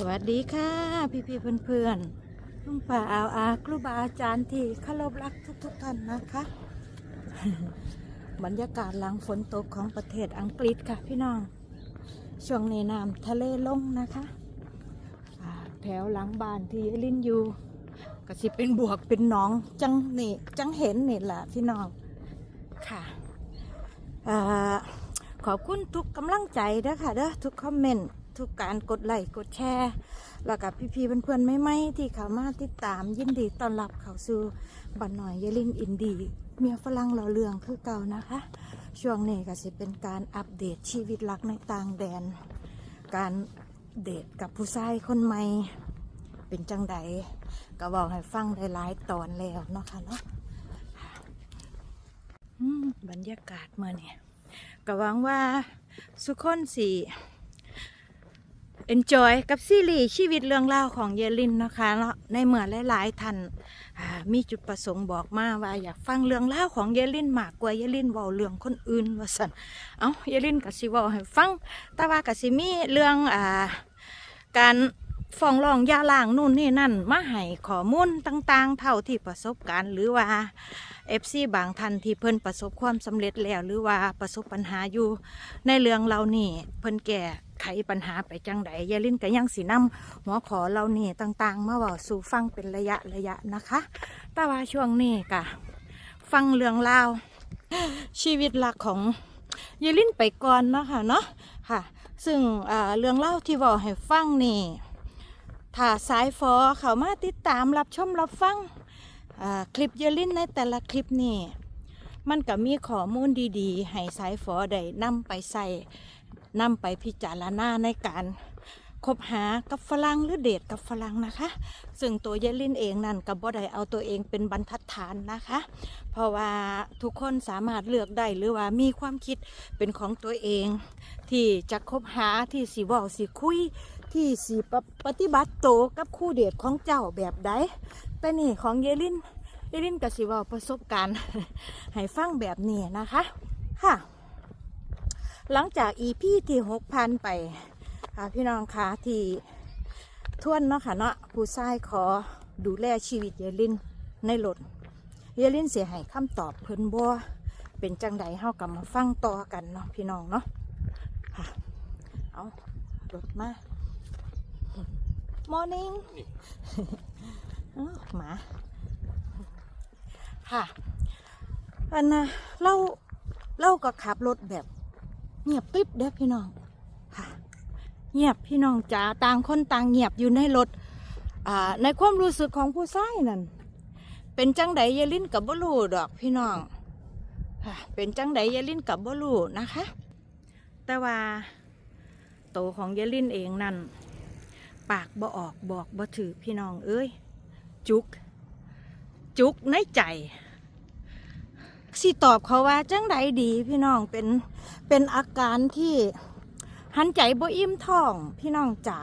สวัสดีค่ะ พี่พี่ๆเพื่อนลุงป่าอาอาครูบาอาจารย์ที่เคารพรักทุกๆท่านนะคะ บรรยากาศหลังฝนตกของประเทศอังกฤษค่ะพี่น้อง ช่วงนี้น้ำทะเลลงนะคะ แถวหลังบ้านที่ลินอยู่ก็สิเป็นบวกเป็นหนองจังนี่จังเห็นนี่แหละพี่น้องค่ะอขอบคุณทุกกำลังใจเด้อค่ะเด้อทุกคอมเมนต์ ทุกการกดไลค์กดแชร์แล้วกับพี่ๆเพื่อนๆไม่ไม่ที่เข้ามาติดตามยินดีต้อนรับเข้าสู่บันหน่อยยายลินอินดีเมียฝรั่งเราเรื่องคือเก่านะคะ ช่วงนี้ก็จะเป็นการอัปเดตชีวิตรักในต่างแดน การเดทกับผู้ชายคนใหม่เป็นจังใดก็บอกให้ฟังหลายตอนแล้วเนาะค่ะเนาะบรรยากาศเมื่อเนี่ยก็หวังว่าสุขคนสี่ enjoy กับซีรีส์ชีวิตเรื่องราของเยลินนะคะเนาะในเมื่อหลายๆท่านมีจุดประสงค์บอกมาว่าอยากฟังเรื่องราของเยลินมากกว่าเยลินเว้าเรื่องคนอื่นว่าสันเอาเยลินกับสิเว้าให้ฟัง แต่ว่ากับสิมีเรื่องอ่าการฟ้องร้องยาล้างนู่นนี่นั่นมาให้ข้อมูลต่างๆ เท่าที่ประสบการณ์หรือว่า เอฟซีบางท่านที่เพิ่นประสบความสำเร็จแล้วหรือว่าประสบปัญหาอยู่ ในเรื่องเรานี่เพิ่นแก้ไขปัญหาไปจังใดยายลินก็ยังสีน้ำหัวขอเรานี่ต่างๆ มาว่าสู่ฟังเป็นระยะระยะนะคะ แต่ว่าช่วงนี้กะฟังเรื่องราว ชีวิตหลักของยายลินไปก่อนนะคะเนาะค่ะ ซึ่งเรื่องเล่าที่เว่าให้ฟังนี่ถ้าสายฟอเขามาติดตามรับชมรับฟัง คลิปยายลินในแต่ละคลิปนี่มันก็มีข้อมูลดีๆ ให้สายฝอได้นำไปใส่นำไปพิจารณาในการคบหากับฝรั่งหรือเดทกับฝรั่งนะคะ ซึ่งตัวเยลินเองนั่นก็บ่ได้เอาตัวเองเป็นบรรทัดฐานนะคะ เพราะว่าทุกคนสามารถเลือกได้หรือว่ามีความคิดเป็นของตัวเอง ที่จะคบหาที่สีว่าสีคุยที่สีปฏิบัติโตกับคู่เดทของเจ้าแบบใด แต่นี่ของเยลินเยลินกับสิเว่าประสบการณ์ให้ฟังแบบนี้นะคะค่ะ หลังจากอีพีที่หกพันไปอ่าพี่น้องคะที่ทวนเนาะค่ะเนาะผู้ชายขอดูแลชีวิตเยลินในรถเยลินเสียให้คำตอบเพิ่นบัวเป็นจังใดเฮากับมาฟังต่อกันเนาะพี่น้องเนาะค่ะเอารถมา morning อ้าว หมาค่ะอันนะเราเราก็ขับรถแบบ เงียบปิ๊บเด้อพี่น้องค่ะ เงียบพี่น้องจ๋าต่างคนต่างเงียบอยู่ในรถอ่าในความรู้สึกของผู้ชายนั่นเป็นจังไดเยลินกับบลูดอกพี่น้องค่ะเป็นจังไดเยลินกับบลูนะคะ แต่ว่าโตวของเยลินเองนั่นปากบ่ออกบอกบ่ถือพี่น้องเอ้ย จุก จุกในใจสิตอบเขาว่าจังใดดีพี่น้องเป็นเป็นอาการที่หันใจบ่อิ่มท้องพี่น้องจ๋า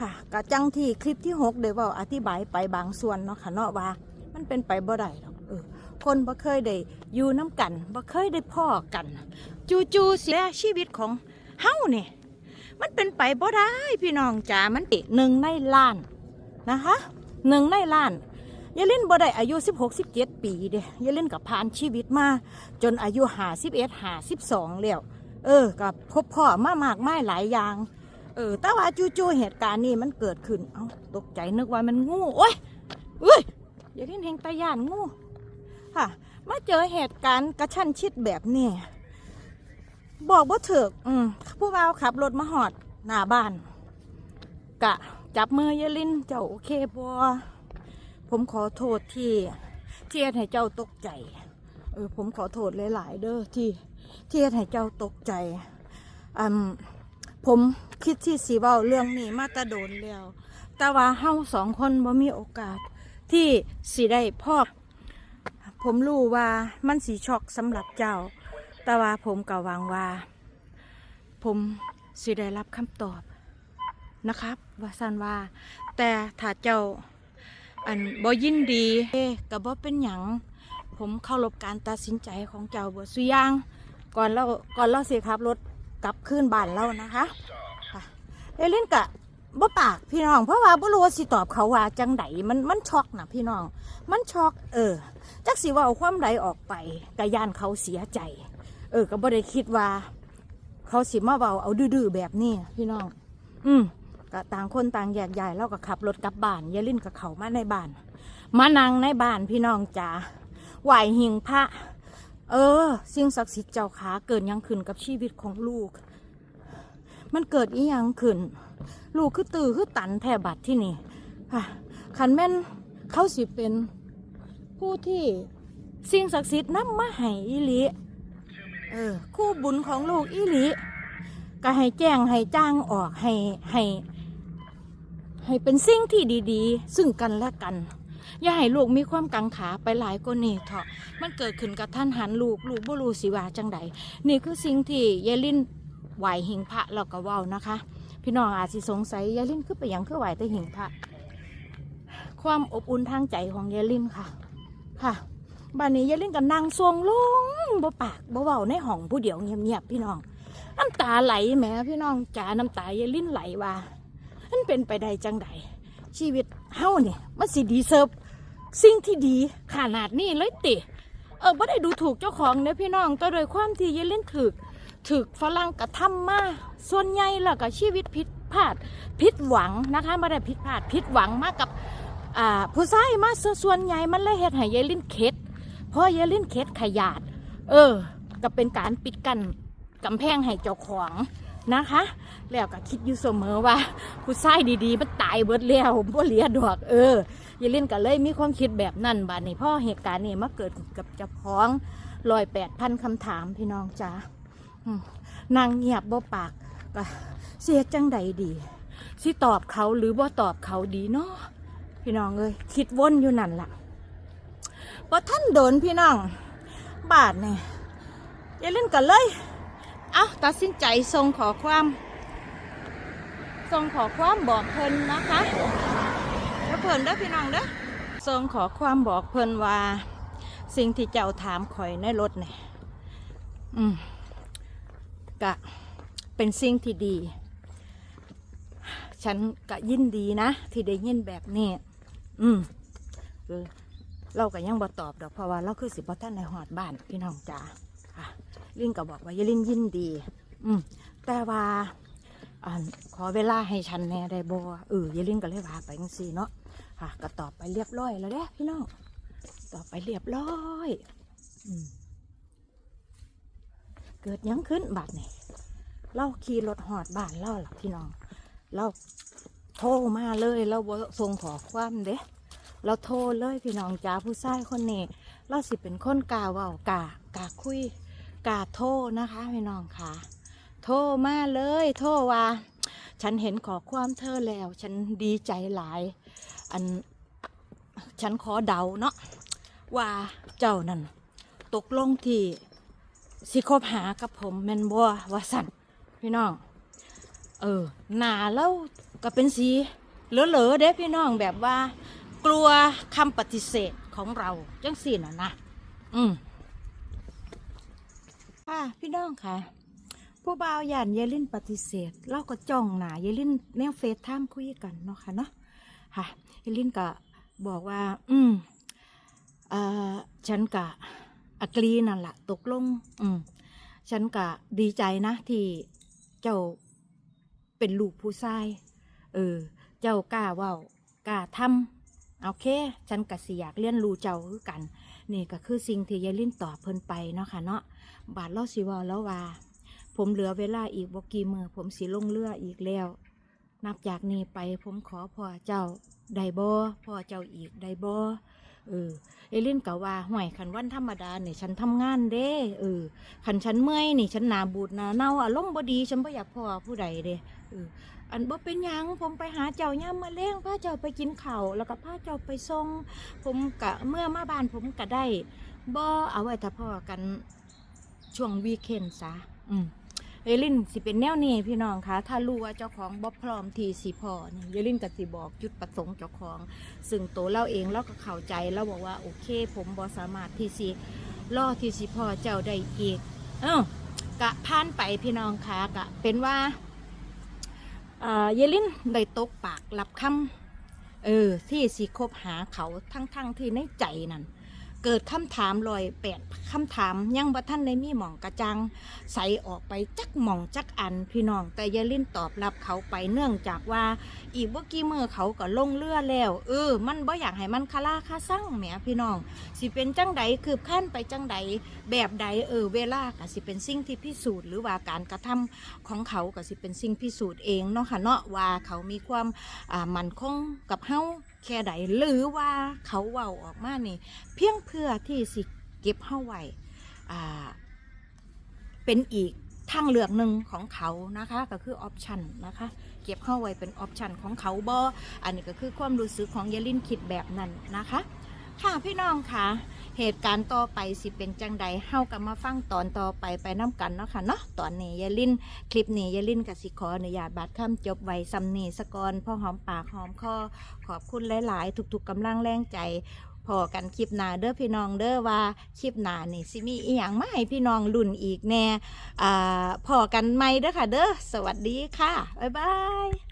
ค่ะกะจังที่คลิปที่หกเดี๋ยวเว่าอธิบายไปบางส่วนเนาะค่ะเนาะว่า มันเป็นไปบ่ได้หรอกเออคนบ่เคยได้อยู่น้ำกันบ่เคยได้พ่อกัน จูๆสิแลชีวิตของเฮ้าเนี่ยมันเป็นไปบ่ได้พี่น้องจ๋ามันติหนึ่งในล้านนะคะ หนึ่งในล้านยายลินบ่ได้อายุ 16 17 ปีเด้ยายลินกับผ่านชีวิตมา จนอายุ51 52แล้วเออกับพบพ่อมามากมายหลายอย่าง เออแต่ว่าจู่ๆเหตุการณ์นี้มันเกิดขึ้น เอ้าตกใจนึกว่ามันงูโอ้ยเอ้ยยายลินเฮงตาย่านงูค่ะมาเจอเหตุการณ์กระชั้นชิดแบบนี้บอกว่าเถอะอืมผู้บ่าขับรถมาหอดหน้าบ้านกะ จับมือยายลินเจ้าโอเคบ่ผมขอโทษที่เที่เฮ็ดให้เจ้าตกใจ เออผมขอโทษหลายๆเด้อที่เที่เฮ็ดให้เจ้าตกใจอืมผมคิดที่สีเว้าเรื่องนี้มาแตะโดนแล้วแต่ว่าเฮาสองคนบ่มีโอกาสที่สิได้พ่อผมรู้ว่ามันสีช็อกสำหรับเจ้า แต่ว่าผมก็หวังว่า ผมสิได้รับคำตอบ นะครับว่าสันว่า แต่ถ้าเจ้าอันบ่ยินดีกับบ่เป็นหยังผมเคารพการตัดสินใจของเจ้าบ่สุอยางก่อนเราก่อนเราเสียขับรถกลับคืนบ้านเรานะคะเอลินกะบ่ปากพี่น้อง เพราะว่าบ่รู้ว่าสิตอบเขาว่าจังไดมันมันช็อกนะพี่น้อง มันช็อก เออจักสิว่าเอาความใดออกไปกะย่านเขาเสียใจ เออก็บ่ได้คิดว่า เขาสิมาเบาเอาดื้อๆแบบนี้พี่น้อง อืม ก็ต่างคนต่างแยกย้ายแล้วก็ขับรถกลับบ้านยายลิ้นกับเขามาในบ้าน มานั่งในบ้านพี่น้องจ๋าไหวหิงพระ เออ สิ่งศักดิ์สิทธิ์เจ้าขาเกิดยังขึ้นกับชีวิตของลูก มันเกิดอีหยังขึ้น ลูกคือตื่อคือตันแทบัดที่นี่ขันแม่นเขาสิเป็นผู้ที่สิ่งศักดิ์สิทธิ์นำมาให้อีหลีเออ คู่บุญของลูกอีหลีก็ให้แจ้งให้จ้างออกให้ให้ ให้เป็นสิ่งที่ดีๆ ซึ่งกันและกัน อย่าให้ลูกมีความกังขาไปหลายกว่านี้เถอะมันเกิดขึ้นกับท่านหันลูกลูกบ่รู้สิว่าจังใดนี่คือสิ่งที่ยายลินไหวหิงพระเราก็เว้านะคะ พี่น้องอาจสิสงสัยยายลินคือไปยังคือไหวแต่หิงพระความอบอุ่นทางใจของยายลินค่ะ ค่ะบ้านนี้ยายลินก็นั่งทรงลงบ่ปากบ่เว้าในห้องผู้เดียวเงียบๆพี่น้องน้ำตาไหลแหมพี่น้องจ๋าน้ำตายายลินไหลว่า มันเป็นไปได้จังใดชีวิตเฮาเนี่ยมันสิดีเซิร์ฟสิ่งที่ดีขนาดนี้เลยติ เออบ่ได้ดูถูกเจ้าของเนี่ยพี่น้องแต่โดยความที่ยายเล่นถึกถึกฝรั่งกระทำมาส่วนใหญ่แล้วก็ชีวิตผิดพลาดผิดหวังนะคะไม่ได้ผิดพลาดผิดหวังมากกับอ่าผู้ชายมาส่วนใหญ่มันเลยเฮ็ดให้ยายลินเข็ดเพราะยายลินเข็ดขยาด เออ ก็เป็นการปิดกันกำแพงให้เจ้าของนะคะ แล้วก็คิดอยู่เสมอว่าผู้ชายดีๆมันตายเบิดแล้วบ่เหลียดอกเอออย่ายลินก็เลยมีความคิดแบบนั้นบาดนี้พ่อเหตุการณ์นี้มาเกิดกับเจ้าของลอยแปดพันคำถามพี่น้องจ้านางเงียบบ่ปากก็เสียจังใดดีสิตอบเขาหรือบ่ตอบเขาดีเนาะพี่น้องเอ้ยคิดวนอยู่นั่นล่ะพอท่านโดนพี่น้อง บาทเนี่ยยายลินกันเลย เอาตัดสินใจส่งขอความ ส่งขอความบอกเพิ่นนะคะแล้วเพิ่นเด้อพี่น้องเด้อส่งขอความบอกเพิ่นว่า สิ่งที่เจ้าถามข่อยในรถเนี่ยอืมกะเป็นสิ่งที่ดี ฉันกะยินดีนะ ที่ได้ยินแบบนี้อืมเออเราก็ยังบ่ตอบดอกเพราะว่าเราคือสิบ่ท่านในหอดบ้านพี่น้องจ๋าค่ะลินก็บอกว่าอยาลินยินดี อืมแต่ว่า อ่าขอเวลาให้ฉันแน่ได้บ่เออยายลินก็เลยว่าไปจังซี่เนาะค่ะก็ตอบไปเรียบร้อยแล้วเด้พี่น้องตอบไปเรียบร้อยอืมเกิดยังขึ้นบาดนี่เราขี่รถหอดบ้านเราหลักพี่น้อง เราโทรมาเลยเราบ่ส่งขอความเด้เราโทรเลยพี่น้องจ้าผู้ชายคนนี้เราสิเป็นคนกาเว้ากากาคุยกาโทรนะคะพี่น้องค่ะ ทรมาเลยโทรว่า ฉันเห็นขอความเธอแล้ว ฉันดีใจหลาย อันฉันขอเดาเนาะว่าเจ้านั่นตกลงที่สิคบหากับผมแมนบัววาสันพี่น้อง เออหนาแล้วก็เป็นสีเหลือๆเด้พี่น้องแบบว่า กลัวคำปฏิเสธของเราจังสี่น่ะนะ อืมค่ะพี่น้องค่ะ ผู้บ่าวหยานยายลินปฏิเสธ เราก็จ้องหนายายลินแนวเฟซไทม์คุยกันเนาะค่ะเนาะค่ะยายลินก็บอกว่า อืมเอ่อฉันกะอักรีนั่นแหละตกลง อืมฉันกะดีใจนะที่เจ้าเป็นลูกผู้ชาย เออ เจ้ากล้าว้ากล้าทำโอเค ฉันกะสิอยากเรียนรู้เจ้าคือกัน นี่ก็คือสิ่งที่ยายลินตอบเพิ่นไปเนาะค่ะเนาะบาทเล่าสิว่าแล้วว่า ผมเหลือเวลาอีกบ่กี่มือผมสิลงเรืออีกแล้ว นับจากนี้ไปผมขอพ่อเจ้าได้บ่พ่อเจ้าอีกได้บ่เออเอลินก็ว่าห่วยคันวันธรรมดาเนี่ยฉันทำงานเด้เออคันฉันเมื่อยนี่ฉันหนาบูดหนาเน่าอารมณ์บ่ดีฉันบ่อยากพ่อผู้ใดเด้เอออันบ่เป็นยังผมไปหาเจ้าย่ามาเลี้ยงพาเจ้าไปกินข้าวแล้วก็พาเจ้าไปส่งผมกะเมื่อมาบ้านผมก็ได้บ่เอาไว้ถ้าพ่อกันช่วงวีคเอนซะอืม เอลินสิเป็นแนวนี้พี่น้องคะถ้ารู้ว่าเจ้าของบ่พร้อมทีสิพอนี่เอลินก็สิบอกจุดประสงค์เจ้าของ ซึ่งตัวเราเองเราก็เข้าใจเราบอกว่าโอเค ผมบ่สามารถทีสิล่อทีสิพอเจ้าได้อีก เอ้ากะผ่านไปพี่น้องคะกะเป็นว่าอ่าเยลินได้ตกปากรับคำเออที่สิคบหาเขาทั้งๆที่ในใจนั่น เกิดคำถามลอยแปดคำถามยังบ่ท่านในมีหม่องกระจัง ใสออกไปจักหม่องจักอันพี่น้องแต่เยลินตอบรับเขาไปเนื่องจากว่า อีกว่ากี่มือเขาก็ลงเรือแล้ว เออ มันบ่อยากให้มันคาราคาสั่งแหมพี่น้อง สิเป็นจังใดคืบขั้นไปจังใดแบบใดเออเวลาก็สิเป็นสิ่งที่พิสูจน์หรือว่าการกระทำของเขาก็สิเป็นสิ่งพิสูจน์เองเนาะค่ะเนาะว่าเขามีความอ่ามั่นคงกับเฮา แค่ใดหรือว่าเขาเว้าออกมานี่ เพียงเพื่อที่สิเก็บเข้าไว้เป็นอีกทางเลือกหนึ่งของเขานะคะ ก็คือออปชันนะคะ เก็บเข้าไว้เป็นออปชันของเขาบออันนี้ก็คือความรู้สึกของเยลินคิดแบบนั้นนะคะ ค่ะพี่น้องค่ะ เหตุการณ์ต่อไปสิเป็นจังใดเฮากันมาฟังตอนต่อไปไปน้ำกันเนาะค่ะเนาะตอนนี้เยลินคลิปนี้เยลินกับสิขออนุญาตบัดคำจบไว้สำนีสกอนพ่อหอมปากหอมคอขอบคุณหลาย ๆ ทุกๆกำลังแรงใจพอกันคลิปหนาเด้อพี่น้องเด้อว่าคลิปหนานี่สิมีอีหยังมาให้พี่น้องลุ่นอีกแน่อ่าพอกันไหมเด้อค่ะเด้อสวัสดีค่ะ บ๊ายบาย